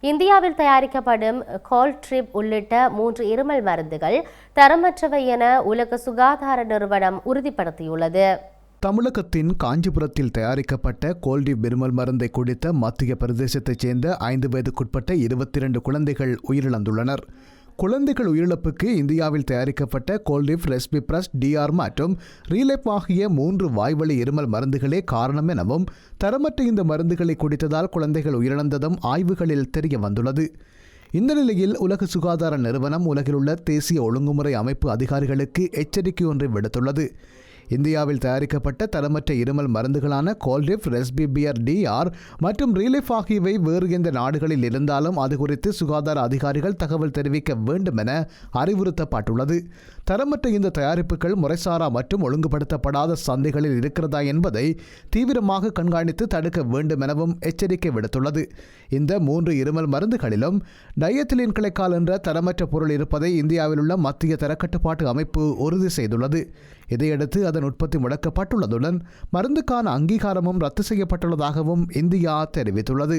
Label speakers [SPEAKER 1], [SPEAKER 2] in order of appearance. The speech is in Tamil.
[SPEAKER 1] இந்தியாவில் தயாரிக்கப்படும் கோல்ட்ரிப் உள்ளிட்ட மூன்று இருமல் மருந்துகள் தரமற்றவை என உலக சுகாதார நிறுவனம் உறுதிப்படுத்தியுள்ளது.
[SPEAKER 2] தமிழகத்தின் காஞ்சிபுரத்தில் தயாரிக்கப்பட்ட கோல்டி பெருமல் மருந்தை குடித்த மத்திய பிரதேசத்தைச் சேர்ந்த ஐந்து வயதுக்குட்பட்ட இருபத்தி இரண்டு குழந்தைகள் உயிரிழந்துள்ளனர். குழந்தைகள் உயிரிழப்புக்கு இந்தியாவில் தயாரிக்கப்பட்ட கோல்டிஃப் ரெஸ்பிப்ரஸ் டிஆர் மற்றும் ரீலெப் ஆகிய மூன்று வாய்வழி இருமல் மருந்துகளே காரணம் எனவும் தரமற்ற இந்த மருந்துகளை குடித்ததால் குழந்தைகள் உயிரிழந்ததும் ஆய்வுகளில் தெரிய வந்துள்ளது. இந்த நிலையில் உலக சுகாதார நிறுவனம் உலகில் உள்ள தேசிய ஒழுங்குமுறை அமைப்பு அதிகாரிகளுக்கு எச்சரிக்கை ஒன்றை விடுத்துள்ளது. இந்தியாவில் தயாரிக்கப்பட்ட தரமற்ற இருமல் மருந்துகளான கோல்டிஃப் ரெஸ்பிபியர் டிஆர் மற்றும் ரீலிஃப் ஆகியவை வேறு எந்த நாடுகளில் இருந்தாலும் அது குறித்து சுகாதார அதிகாரிகள் தகவல் தெரிவிக்க வேண்டும் என அறிவுறுத்தப்பட்டுள்ளது. தரமற்ற இந்த தயாரிப்புகள் முறைசாரா மற்றும் ஒழுங்குபடுத்தப்படாத சந்தைகளில் இருக்கிறதா என்பதை தீவிரமாக கண்காணித்து தடுக்க வேண்டும் எனவும் எச்சரிக்கை விடுத்துள்ளது. இந்த மூன்று இருமல் மருந்துகளிலும் டயத்திலின் கிளைக்கால் என்ற தரமற்ற பொருள் இருப்பதை இந்தியாவில் உள்ள மத்திய தரக்கட்டுப்பாட்டு அமைப்பு உறுதி செய்துள்ளது. இதையடுத்து அதன் உற்பத்தி முடக்கப்பட்டுள்ளதுடன் மருந்துக்கான அங்கீகாரமும் ரத்து செய்யப்பட்டுள்ளதாகவும் இந்தியா தெரிவித்துள்ளது.